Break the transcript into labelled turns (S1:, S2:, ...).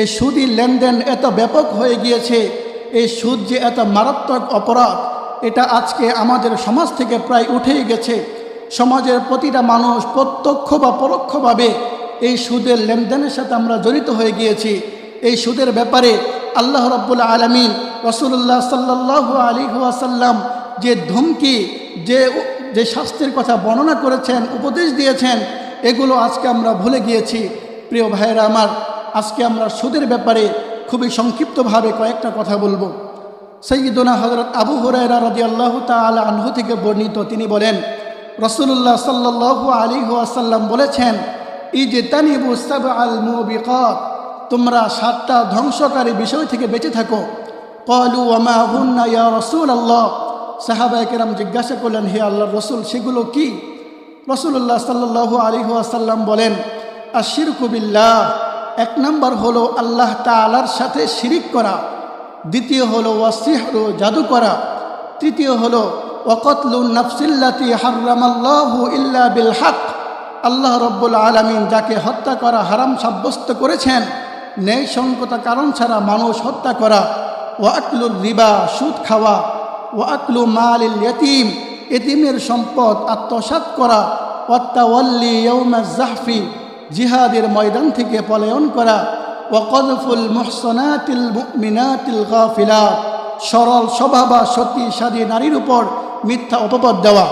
S1: এই সুদী লেনদেন এত ব্যাপক হয়ে গিয়েছে, এই সুদ যে এত মারাত্মক অপরাধ, এটা আজকে আমাদের সমাজ থেকে প্রায় উঠেই গেছে। সমাজের প্রতিটা মানুষ প্রত্যক্ষ বা পরোক্ষভাবে এই সুদের লেনদেনের সাথে আমরা জড়িত হয়ে গিয়েছি। এই সুদের ব্যাপারে আল্লাহ রব্বুল আলমিন রসুল্লাহ সাল্লাহ আলী ওয়াসাল্লাম যে ধমকি, যে যে শাস্তির কথা বর্ণনা করেছেন, উপদেশ দিয়েছেন, এগুলো আজকে আমরা ভুলে গিয়েছি। প্রিয় ভাইয়েরা আমার আজকে আমরা সুদের ব্যাপারে খুবই সংক্ষিপ্তভাবে কয়েকটা কথা বলব। সৈয়দনা হজরত আবু হুরায়রা রাজি আল্লাহ তাল আনহু থেকে বর্ণিত, তিনি বলেন রসুল্লাহ সাল্লাহ আলী আসাল্লাম বলেছেন ই যে তানিবু সাব আল মুবিকত তোমরা সাতটা ধ্বংসকারী বিষয় থেকে বেঁচে থাকো। কলু ইয়া রসুল আল্লাহ সাহাবায় কেরাম জিজ্ঞাসা করলেন, হে আল্লাহ রসুল, সেগুলো কি? রসুল্লাহ সাল্লু আলী আসাল্লাম বলেন আশির কুবিল্লাহ এক নম্বর হলো আল্লাহ তালার সাথে শিরিক করা। দ্বিতীয় হলো ওয়াসিহরু জাদু করা তৃতীয় হলো ওকতলু নফসিল্লাতি হার্রামাল্লাহু ইল্লা বিল হক। আল্লাহ রব্বুল আলমিন যাকে হত্যা করা হারাম সাব্যস্ত করেছেন ন্যায় সংকতা কারণ ছাড়া মানুষ হত্যা করা। ও আকলুর রিবা, সুদ খাওয়া। ও আকলু মালিল ইয়তিম, এতিমের সম্পদ আত্মসাত করা। ওয়াত্তাওয়াল্লি ইয়ৌমা জাহফি জিহাদের ময়দান থেকে পলায়ন করা, ওয়াকদফুল মোহসনাতিল মিনাতিল গাফিলা, সরল স্বভাবা সতী সাদী নারীর উপর মিথ্যা অপবাদ দেওয়া।